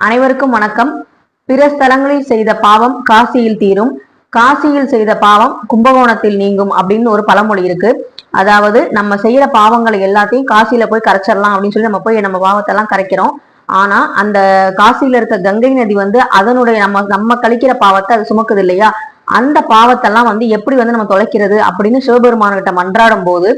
அனைவருக்கும் வணக்கம். பிற ஸ்தலங்களில் செய்த பாவம் காசியில் தீரும். காசியில் செய்த பாவம் கும்பகோணத்தில் நீங்கும் அப்படின்னு ஒரு பழமொழி இருக்கு. அதாவது நம்ம செய்யற பாவங்களை எல்லாத்தையும் காசியில போய் கரைச்சிடலாம் அப்படின்னு சொல்லி நம்ம போய் நம்ம பாவத்தெல்லாம் கரைக்கிறோம். ஆனா அந்த காசியில இருக்க கங்கை நதி வந்து அதனுடைய நம்ம நம்ம கழிக்கிற பாவத்தை அது சுமக்குது இல்லையா? அந்த பாவத்தெல்லாம் வந்து எப்படி வந்து நம்ம தொலைக்கிறது அப்படின்னு சிவபெருமான்கிட்ட மன்றாடும் போது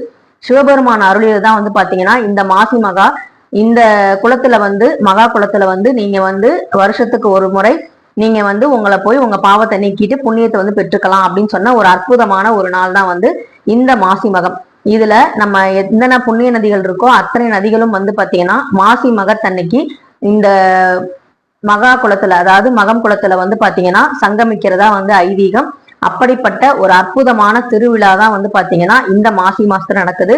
சிவபெருமான் அருளியது தான் வந்து பாத்தீங்கன்னா இந்த மாசி மகா இந்த குளத்துல வந்து மகா குளத்துல வந்து நீங்க வந்து வருஷத்துக்கு ஒரு முறை நீங்க வந்து உங்களை போய் உங்க பாவத்தை நீக்கிட்டு புண்ணியத்தை வந்து பெற்றுக்கலாம் அப்படின்னு சொன்ன ஒரு அற்புதமான ஒரு நாள் தான் வந்து இந்த மாசி மகம். இதுல நம்ம எத்தனை புண்ணிய நதிகள் இருக்கோ அத்தனை நதிகளும் வந்து பாத்தீங்கன்னா மாசி மகத்தன்னைக்கு இந்த மகா குளத்துல அதாவது மகம் குளத்துல வந்து பாத்தீங்கன்னா சங்கமிக்கிறதா வந்து ஐதீகம். அப்படிப்பட்ட ஒரு அற்புதமான திருவிழா தான் வந்து பாத்தீங்கன்னா இந்த மாசி மாசத்துல நடக்குது.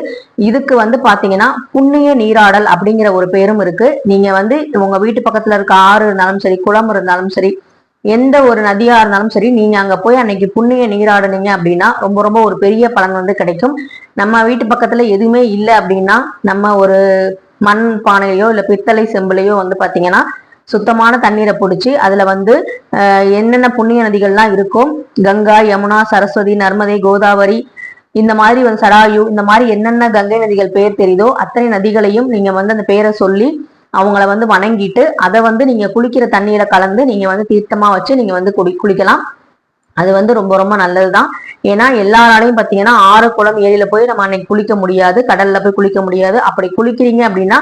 இதுக்கு வந்து பாத்தீங்கன்னா புண்ணிய நீராடல் அப்படிங்கிற ஒரு பேரும் இருக்கு. நீங்க வந்து உங்க வீட்டு பக்கத்துல இருக்க ஆறு இருந்தாலும் சரி குளம் இருந்தாலும் சரி எந்த ஒரு நதியா இருந்தாலும் சரி நீங்க அங்க போய் அன்னைக்கு புண்ணிய நீராடுனீங்க அப்படின்னா ரொம்ப ரொம்ப ஒரு பெரிய பலன் வந்து கிடைக்கும். நம்ம வீட்டு பக்கத்துல எதுவுமே இல்லை அப்படின்னா நம்ம ஒரு மண் பானையிலையோ இல்ல பித்தளை செம்புலையோ வந்து பாத்தீங்கன்னா சுத்தமான தண்ணீரை பிடிச்சி அதுல வந்து என்னென்ன புண்ணிய நதிகள்லாம் இருக்கும் கங்கா யமுனா சரஸ்வதி நர்மதை கோதாவரி இந்த மாதிரி வந்து சராயு இந்த மாதிரி என்னென்ன கங்கை நதிகள் பேர் தெரியுதோ அத்தனை நதிகளையும் நீங்க வந்து அந்த பேரை சொல்லி அவங்கள வந்து வணங்கிட்டு அதை வந்து நீங்க குளிக்கிற தண்ணீரை கலந்து நீங்க வந்து தீர்த்தமா வச்சு நீங்க வந்து குடி குளிக்கலாம். அது வந்து ரொம்ப ரொம்ப நல்லதுதான். ஏன்னா எல்லாராலையும் பாத்தீங்கன்னா ஆறு குளம் ஏரியில போய் நம்ம அன்னைக்கு குளிக்க முடியாது கடல்ல போய் குளிக்க முடியாது. அப்படி குளிக்கிறீங்க அப்படின்னா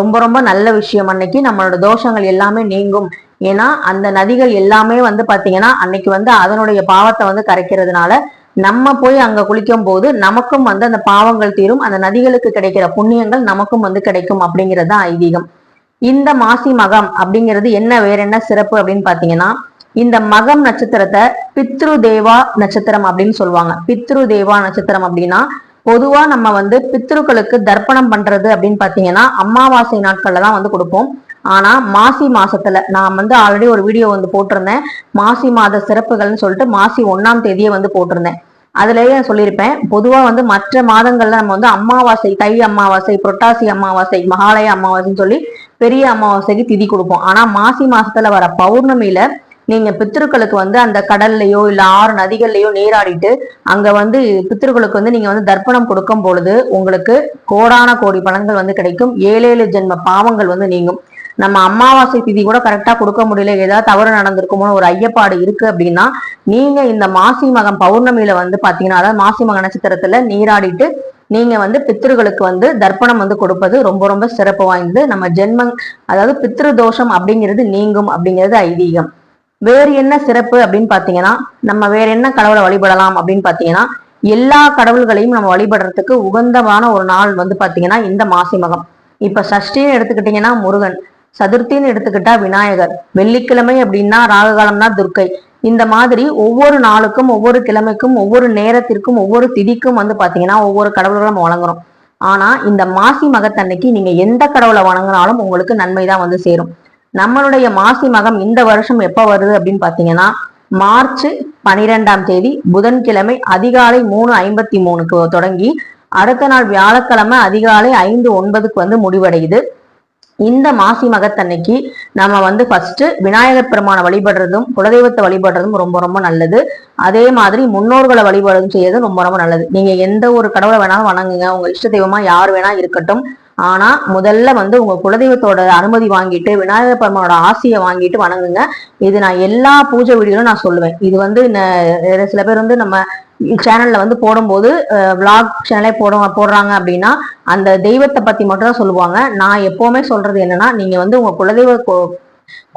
ரொம்ப ரொம்ப நல்ல விஷயம். அன்னைக்கு நம்மளோட தோஷங்கள் எல்லாமே நீங்கும். ஏன்னா அந்த நதிகள் எல்லாமே வந்து பாத்தீங்கன்னா அன்னைக்கு வந்து அதனுடைய பாவத்தை வந்து கரைக்கிறதுனால நம்ம போய் அங்க குளிக்கும் போது நமக்கும் வந்து அந்த பாவங்கள் தீரும். அந்த நதிகளுக்கு கிடைக்கிற புண்ணியங்கள் நமக்கும் வந்து கிடைக்கும் அப்படிங்கிறது தான் ஐதீகம். இந்த மாசி மகம் அப்படிங்கிறது என்ன வேற என்ன சிறப்பு அப்படின்னு பாத்தீங்கன்னா இந்த மகம் நட்சத்திரத்தை பித்ரு தேவா நட்சத்திரம் அப்படின்னு சொல்லுவாங்க. பித்ரு தேவா நட்சத்திரம் அப்படின்னா பொதுவா நம்ம வந்து பித்ருக்களுக்கு தர்ப்பணம் பண்றது அப்படின்னு பாத்தீங்கன்னா அமாவாசை நாட்கள்ல தான் வந்து கொடுப்போம். ஆனா மாசி மாசத்துல நான் வந்து ஆல்ரெடி ஒரு வீடியோ வந்து போட்டிருந்தேன். மாசி மாத சிறப்புகள்னு சொல்லிட்டு மாசி ஒன்னாம் தேதியே வந்து போட்டிருந்தேன். அதுலயே சொல்லியிருப்பேன் பொதுவா வந்து மற்ற மாதங்கள்ல நம்ம வந்து அமாவாசை தை அமாவாசை புரட்டாசி அமாவாசை மகாலய அமாவாசைன்னு சொல்லி பெரிய அமாவாசைக்கு திதி கொடுப்போம். ஆனா மாசி மாசத்துல வர பௌர்ணமியில நீங்க பித்திருக்களுக்கு வந்து அந்த கடல்லையோ இல்ல ஆறு நதிகள்லையோ நீராடிட்டு அங்க வந்து பித்திருக்களுக்கு வந்து நீங்க வந்து தர்ப்பணம் கொடுக்கும் பொழுது உங்களுக்கு கோடான கோடி பலன்கள் வந்து கிடைக்கும். ஏழேழு ஜென்ம பாவங்கள் வந்து நீங்கும். நம்ம அமாவாசை திதி கூட கரெக்டா கொடுக்க முடியல. ஏதாவது தவறு நடந்திருக்குமோ ஒரு ஐயப்பாடு இருக்கு அப்படின்னா நீங்க இந்த மாசி மகம் பௌர்ணமியில வந்து பாத்தீங்கன்னா அதாவது மாசி மக நட்சத்திரத்துல நீராடிட்டு நீங்க வந்து பித்திருகளுக்கு வந்து தர்ப்பணம் வந்து கொடுப்பது ரொம்ப ரொம்ப சிறப்பு வாய்ந்தது. நம்ம ஜென்மம் அதாவது பித்ரு தோஷம் அப்படிங்கிறது நீங்கும் அப்படிங்கிறது ஐதீகம். வேறு என்ன சிறப்பு அப்படின்னு பார்த்தீங்கன்னா நம்ம வேற என்ன கடவுளை வழிபடலாம் அப்படின்னு பார்த்தீங்கன்னா எல்லா கடவுள்களையும் நம்ம வழிபடுறதுக்கு உகந்தமான ஒரு நாள் வந்து பார்த்தீங்கன்னா இந்த மாசி மகம். இப்போ சஷ்டின்னு எடுத்துக்கிட்டீங்கன்னா முருகன். சதுர்த்தின்னு எடுத்துக்கிட்டா விநாயகர். வெள்ளிக்கிழமை அப்படின்னா ராககாலம்னா துர்க்கை. இந்த மாதிரி ஒவ்வொரு நாளுக்கும் ஒவ்வொரு கிழமைக்கும் ஒவ்வொரு நேரத்திற்கும் ஒவ்வொரு திதிக்கும் வந்து பார்த்தீங்கன்னா ஒவ்வொரு கடவுள்களும் நம்ம வழங்குறோம். ஆனால் இந்த மாசி மகத்தன்னைக்கு நீங்கள் எந்த கடவுளை வணங்கினாலும் உங்களுக்கு நன்மை தான் வந்து சேரும். நம்மளுடைய மாசி மகம் இந்த வருஷம் எப்ப வருது அப்படின்னு பார்த்தீங்கன்னா மார்ச் பனிரெண்டாம் தேதி புதன்கிழமை அதிகாலை மூணு ஐம்பத்தி மூணுக்கு தொடங்கி அடுத்த நாள் வியாழக்கிழமை அதிகாலை ஐந்து ஒன்பதுக்கு வந்து முடிவடையுது. இந்த மாசி மகத்தன்னைக்கு நம்ம வந்து ஃபர்ஸ்ட் விநாயகர் பெருமானை வழிபடுறதும் குலதெய்வத்தை வழிபடுறதும் ரொம்ப ரொம்ப நல்லது. அதே மாதிரி முன்னோர்களை வழிபடுறதும் செய்யறதும் ரொம்ப ரொம்ப நல்லது. நீங்க எந்த ஒரு கடவுளை வேணாலும் வணங்குங்க. உங்க இஷ்ட தெய்வமா யார் வேணா இருக்கட்டும். ஆனா முதல்ல வந்து உங்க குலதெய்வத்தோட அனுமதி வாங்கிட்டு விநாயகர் பெருமானோட ஆசையை வாங்கிட்டு வணங்குங்க. இது நான் எல்லா பூஜை வீடியோலும் நான் சொல்லுவேன். இது வந்து சில பேர் வந்து நம்ம சேனல்ல வந்து போடும்போது விளாக் சேனலே போட போடுறாங்க அப்படின்னா அந்த தெய்வத்தை பத்தி மட்டும் தான் சொல்லுவாங்க. நான் எப்பவுமே சொல்றது என்னன்னா நீங்க வந்து உங்க குலதெய்வ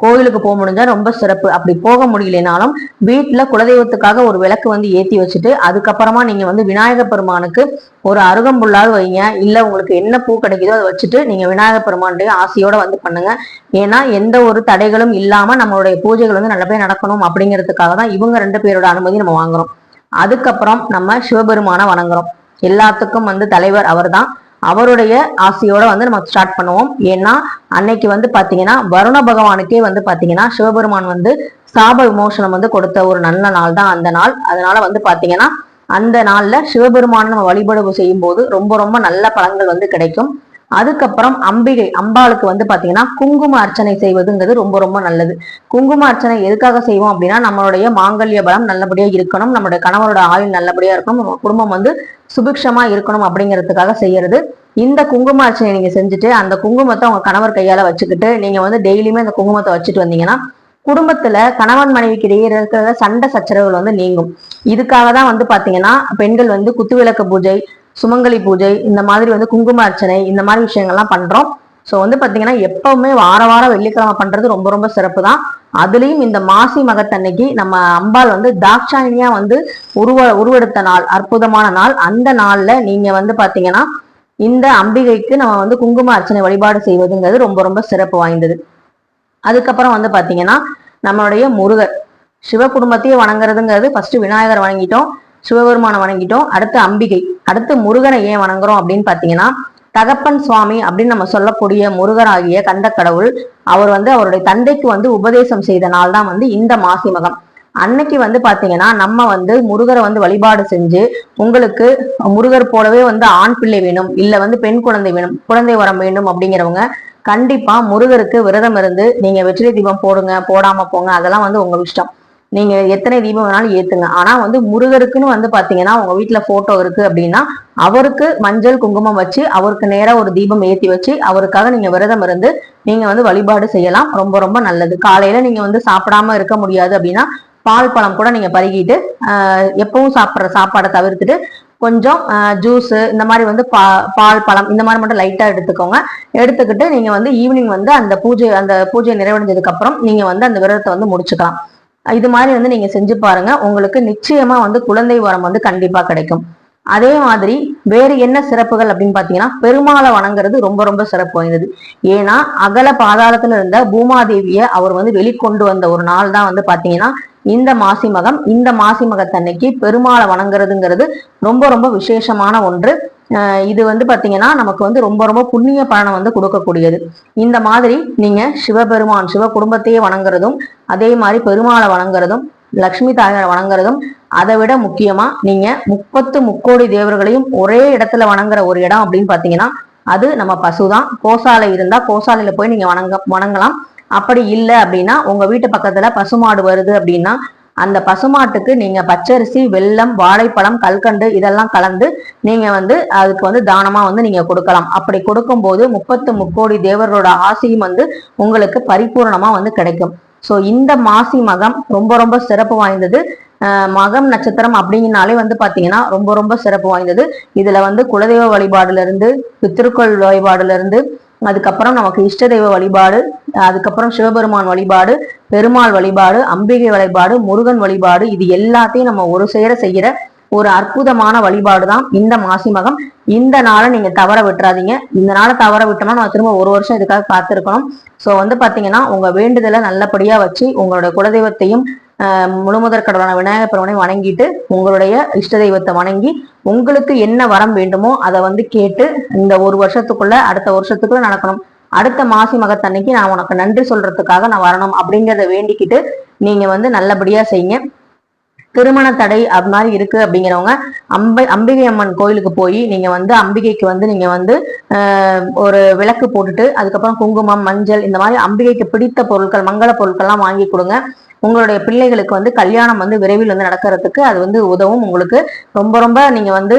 கோயிலுக்கு போக முடிஞ்சா ரொம்ப சிறப்பு. அப்படி போக முடியலனாலும் வீட்டுல குலதெய்வத்துக்காக ஒரு விளக்கு வந்து ஏத்தி வச்சுட்டு அதுக்கப்புறமா நீங்க வந்து விநாயகர் பெருமானுக்கு ஒரு அருகம்புல்லாவது வைங்க. இல்ல உங்களுக்கு என்ன பூ கிடைக்குதோ அதை வச்சுட்டு நீங்க விநாயகர் பெருமானுடைய ஆசையோட வந்து பண்ணுங்க. ஏன்னா எந்த ஒரு தடைகளும் இல்லாம நம்மளுடைய பூஜைகள் வந்து நல்லபடியாக நடக்கணும் அப்படிங்கிறதுக்காக தான் இவங்க ரெண்டு பேரோட அனுமதி நம்ம வாங்குறோம். அதுக்கப்புறம் நம்ம சிவபெருமான வணங்குறோம். எல்லாத்துக்கும் வந்து தலைவர் அவர் தான் அவருடைய ஆசையோட வந்து நம்ம ஸ்டார்ட் பண்ணுவோம். ஏன்னா அன்னைக்கு வந்து பாத்தீங்கன்னா வருண பகவானுக்கே வந்து பாத்தீங்கன்னா சிவபெருமான் வந்து சாப விமோசனம் வந்து கொடுத்த ஒரு நல்ல நாள் தான் அந்த நாள். அதனால வந்து பாத்தீங்கன்னா அந்த நாள்ல சிவபெருமான நம்ம வழிபாடு செய்யும் போது ரொம்ப ரொம்ப நல்ல பலன்கள் வந்து கிடைக்கும். அதுக்கப்புறம் அம்பிகை அம்பாளுக்கு வந்து பாத்தீங்கன்னா குங்கும அர்ச்சனை செய்வதுங்கிறது ரொம்ப ரொம்ப நல்லது. குங்கும அர்ச்சனை எதுக்காக செய்வோம் அப்படின்னா நம்மளுடைய மாங்கல்ய பலம் நல்லபடியா இருக்கணும் நம்மளுடைய கணவரோட ஆயுள் நல்லபடியா இருக்கணும் நம்ம குடும்பம் வந்து சுபிக்ஷமா இருக்கணும் அப்படிங்கிறதுக்காக செய்யறது. இந்த குங்கும அர்ச்சனை நீங்க செஞ்சுட்டு அந்த குங்குமத்தை உங்க கணவர் கையால வச்சுக்கிட்டு நீங்க வந்து டெய்லியுமே அந்த குங்குமத்தை வச்சுட்டு வந்தீங்கன்னா குடும்பத்துல கணவன் மனைவிக்கு இடையே இருக்கிற சண்டை சச்சரவுகள் வந்து நீங்கும். இதுக்காக தான் வந்து பாத்தீங்கன்னா பெண்கள் வந்து குத்துவிளக்கு பூஜை சுமங்கலி பூஜை இந்த மாதிரி வந்து குங்கும அர்ச்சனை இந்த மாதிரி விஷயங்கள்லாம் பண்றோம். ஸோ வந்து பார்த்தீங்கன்னா எப்பவுமே வார வாரம் வெள்ளிக்கிழமை பண்றது ரொம்ப ரொம்ப சிறப்பு தான் அதுலேயும் இந்த மாசி மகத்தன்னைக்கு நம்ம அம்பாள் வந்து தாட்சாயினியா வந்து உருவ உருவெடுத்த நாள் அற்புதமான நாள். அந்த நாளில் நீங்க வந்து பார்த்தீங்கன்னா இந்த அம்பிகைக்கு நம்ம வந்து குங்கும அர்ச்சனை வழிபாடு செய்வதுங்கிறது ரொம்ப ரொம்ப சிறப்பு வாய்ந்தது. அதுக்கப்புறம் வந்து பார்த்தீங்கன்னா நம்மளுடைய முருகர். சிவ குடும்பத்தையே வணங்குறதுங்கிறது ஃபர்ஸ்ட் விநாயகர் வணங்கிட்டோம். சிவபெருமானை வணங்கிட்டோம். அடுத்து அம்பிகை. அடுத்து முருகனை ஏன் வணங்குறோம் அப்படின்னு பாத்தீங்கன்னா தகப்பன் சுவாமி அப்படின்னு நம்ம சொல்லக்கூடிய முருகராகிய கந்த கடவுள் அவர் வந்து அவருடைய தந்தைக்கு வந்து உபதேசம் செய்த நாள் தான் வந்து இந்த மாசி மகம் அன்னைக்கு வந்து பாத்தீங்கன்னா நம்ம வந்து முருகரை வந்து வழிபாடு செஞ்சு உங்களுக்கு முருகர் போலவே வந்து ஆண் பிள்ளை வேணும் இல்ல வந்து பெண் குழந்தை வேணும் குழந்தை வரம் வேண்டும் அப்படிங்கிறவங்க கண்டிப்பா முருகருக்கு விரதம் இருந்து நீங்க வெற்றிலை தீபம் போடுங்க போடாம போங்க அதெல்லாம் வந்து உங்க இஷ்டம். நீங்க எத்தனை தீபம் வேணாலும் ஏத்துங்க. ஆனா வந்து முருகருக்குன்னு வந்து பாத்தீங்கன்னா உங்க வீட்டுல போட்டோ இருக்கு அப்படின்னா அவருக்கு மஞ்சள் குங்குமம் வச்சு அவருக்கு நேரா ஒரு தீபம் ஏத்தி வச்சு அவருக்காக நீங்க விரதம் இருந்து நீங்க வந்து வழிபாடு செய்யலாம். ரொம்ப ரொம்ப நல்லது. காலையில நீங்க வந்து சாப்பிடாம இருக்க முடியாது அப்படின்னா பால் பழம் கூட நீங்க பருகிட்டு எப்பவும் சாப்பிட்ற சாப்பாடை தவிர்த்துட்டு கொஞ்சம் ஜூஸ் இந்த மாதிரி வந்து பா பால் பழம் இந்த மாதிரி மட்டும் லைட்டா எடுத்துக்கோங்க. எடுத்துக்கிட்டு நீங்க வந்து ஈவினிங் வந்து அந்த பூஜை அந்த பூஜை நிறைவடைஞ்சதுக்கு அப்புறம் நீங்க வந்து அந்த விரதத்தை வந்து முடிச்சுக்கலாம். இது மாதிரி வந்து நீங்க செஞ்சு பாருங்க. உங்களுக்கு நிச்சயமா வந்து குழந்தை வரம் வந்து கண்டிப்பா கிடைக்கும். அதே மாதிரி வேறு என்ன சிறப்புகள் அப்படின்னு பாத்தீங்கன்னா பெருமாளை வணங்குறது ரொம்ப ரொம்ப சிறப்பு வாய்ந்தது. ஏன்னா அகல பாதாளத்துல இருந்த பூமாதேவிய அவர் வந்து வெளிக்கொண்டு வந்த ஒரு நாள் தான் வந்து பாத்தீங்கன்னா இந்த மாசி மகம் இந்த மாசி மகத்தன்னைக்கு பெருமாளை வணங்குறதுங்கிறது ரொம்ப ரொம்ப விசேஷமான ஒன்று. இது வந்து பாத்தீங்கன்னா நமக்கு வந்து ரொம்ப ரொம்ப புண்ணிய பலனை வந்து கொடுக்கக்கூடியது. இந்த மாதிரி நீங்க சிவபெருமான் சிவ குடும்பத்தையே வணங்குறதும் அதே மாதிரி பெருமாளை வணங்குறதும் லக்ஷ்மி தாயாரை வணங்குறதும் அதை விட முக்கியமா நீங்க முப்பத்து முக்கோடி தேவர்களையும் ஒரே இடத்துல வணங்குற ஒரு இடம் அப்படின்னு பாத்தீங்கன்னா அது நம்ம பசுதான். கோசாலை இருந்தா கோசாலையில போய் நீங்க வணங்க வணங்கலாம். அப்படி இல்லை அப்படின்னா உங்க வீட்டு பக்கத்துல பசுமாடு வருது அப்படின்னா அந்த பசுமாட்டுக்கு நீங்க பச்சரிசி வெல்லம் வாழைப்பழம் கல்கண்டு இதெல்லாம் கலந்து நீங்க வந்து அதுக்கு வந்து தானமா வந்து நீங்க கொடுக்கலாம். அப்படி கொடுக்கும் போது முப்பத்து முக்கோடி தேவர்களோட ஆசையும் வந்து உங்களுக்கு பரிபூர்ணமா வந்து கிடைக்கும். ஸோ இந்த மாசி மகம் ரொம்ப ரொம்ப சிறப்பு வாய்ந்தது. மகம் நட்சத்திரம் அப்படிங்கனாலே வந்து பார்த்தீங்கன்னா ரொம்ப ரொம்ப சிறப்பு வாய்ந்தது. இதுல வந்து குலதெய்வ வழிபாடுல இருந்து பித்திருக்கள் வழிபாடுல இருந்து அதுக்கப்புறம் நமக்கு இஷ்ட தெய்வ வழிபாடு அதுக்கப்புறம் சிவபெருமான் வழிபாடு பெருமாள் வழிபாடு அம்பிகை வழிபாடு முருகன் வழிபாடு இது எல்லாத்தையும் நம்ம ஒரு சேர செய்கிற ஒரு அற்புதமான வழிபாடு தான் இந்த மாசி மகம். இந்த நாளை நீங்க தவற விட்டுறாதீங்க. இந்த நாளை தவற விட்டோம்னா நான் திரும்ப ஒரு வருஷம் இதுக்காக காத்திருக்கணும். ஸோ வந்து பாத்தீங்கன்னா உங்க வேண்டுதலை நல்லபடியா வச்சு உங்களோட குலதெய்வத்தையும் முழுமுதற் கடவுளான விநாயகர் பெருமனை வணங்கிட்டு உங்களுடைய இஷ்ட தெய்வத்தை வணங்கி உங்களுக்கு என்ன வரம் வேண்டுமோ அதை வந்து கேட்டு இந்த ஒரு வருஷத்துக்குள்ள அடுத்த வருஷத்துக்குள்ள நடக்கணும். அடுத்த மாசி மகத்தன்னைக்கு நான் உனக்கு நன்றி சொல்றதுக்காக நான் வரணும் அப்படிங்கிறத வேண்டிக்கிட்டு நீங்க வந்து நல்லபடியா செய்யுங்க. திருமண தடை அது மாதிரி இருக்கு அப்படிங்கிறவங்க அம்பை அம்பிகை அம்மன் கோயிலுக்கு போய் நீங்க வந்து அம்பிகைக்கு வந்து நீங்க வந்து ஒரு விளக்கு போட்டுட்டு அதுக்கப்புறம் குங்குமம் மஞ்சள் இந்த மாதிரி அம்பிகைக்கு பிடித்த பொருட்கள் மங்கள பொருட்கள்லாம் வாங்கி கொடுங்க. உங்களுடைய பிள்ளைகளுக்கு வந்து கல்யாணம் வந்து விரைவில் வந்து நடக்கிறதுக்கு அது வந்து உதவும். உங்களுக்கு ரொம்ப ரொம்ப நீங்க வந்து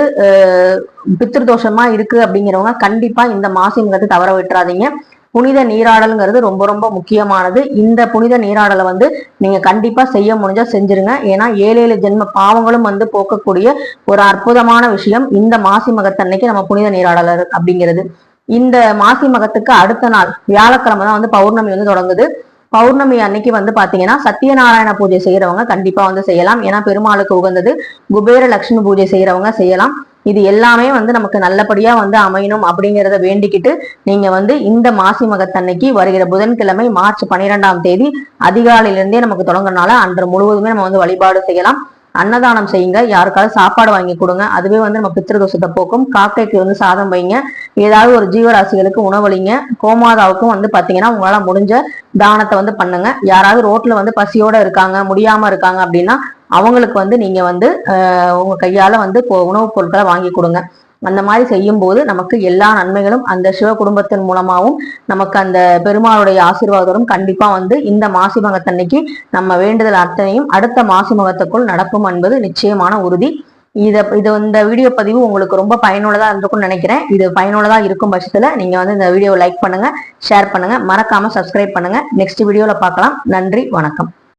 பித்திருதோஷமா இருக்கு அப்படிங்கிறவங்க கண்டிப்பா இந்த மாசிங்கிறது தவற விட்டுறாதீங்க. புனித நீராடல்ங்கிறது ரொம்ப ரொம்ப முக்கியமானது. இந்த புனித நீராடலை வந்து நீங்க கண்டிப்பா செய்ய முடிஞ்சா செஞ்சிருங்க. ஏன்னா ஏழு ஏழு ஜென்ம பாவங்களும் வந்து போக்கக்கூடிய ஒரு அற்புதமான விஷயம். இந்த மாசி மகத்தன்னைக்கு நம்ம புனித நீராடலர் அப்படிங்கிறது. இந்த மாசி மகத்துக்கு அடுத்த நாள் வியாழக்கிழமை தான் வந்து பௌர்ணமி வந்து தொடங்குது. பௌர்ணமி அன்னைக்கு வந்து பாத்தீங்கன்னா சத்யநாராயண பூஜை செய்யறவங்க கண்டிப்பா வந்து செய்யலாம். ஏன்னா பெருமாளுக்கு உகந்தது குபேர லட்சுமி பூஜை செய்யறவங்க செய்யலாம். இது எல்லாமே வந்து நமக்கு நல்லபடியா வந்து அமையணும் அப்படிங்கிறத வேண்டிக்கிட்டு நீங்க வந்து இந்த மாசி மகத்தன்னைக்கு வருகிற புதன்கிழமை மார்ச் பன்னிரெண்டாம் தேதி அதிகாலையிலிருந்தே நமக்கு தொடங்குறதுனால அன்று முழுவதுமே நம்ம வந்து வழிபாடு செய்யலாம். அன்னதானம் செய்யுங்க. யாருக்காவது சாப்பாடு வாங்கி கொடுங்க. அதுவே வந்து நம்ம பித்திருதோஷத்தை போக்கும். காக்கைக்கு வந்து சாதம் வைங்க. ஏதாவது ஒரு ஜீவராசிகளுக்கு உணவளிங்க. கோமாதாவுக்கும் வந்து பாத்தீங்கன்னா உங்களால முடிஞ்ச தானத்தை வந்து பண்ணுங்க. யாராவது ரோட்ல வந்து பசியோட இருக்காங்க முடியாம இருக்காங்க அப்படின்னா அவங்களுக்கு வந்து நீங்க வந்து உங்க கையால வந்து உணவுப் பொருட்களை வாங்கி கொடுங்க. அந்த மாதிரி செய்யும் போது நமக்கு எல்லா நன்மைகளும் அந்த சிவ குடும்பத்தின் மூலமாகவும் நமக்கு அந்த பெருமாளுடைய ஆசீர்வாதம் கண்டிப்பா வந்து இந்த மாசி மகத்தன்னைக்கு நம்ம வேண்டுதல் அத்தனையும் அடுத்த மாசி மகத்துக்குள் நடக்கும் என்பது நிச்சயமான உறுதி. இதை இது இந்த வீடியோ பதிவு உங்களுக்கு ரொம்ப பயனுள்ளதாக இருந்திருக்கும்னு நினைக்கிறேன். இது பயனுள்ளதாக இருக்கும் பட்சத்தில் நீங்கள் வந்து இந்த வீடியோவை லைக் பண்ணுங்கள் ஷேர் பண்ணுங்கள் மறக்காமல் சப்ஸ்கிரைப் பண்ணுங்கள் நெக்ஸ்ட் வீடியோவில் பார்க்கலாம். நன்றி வணக்கம்.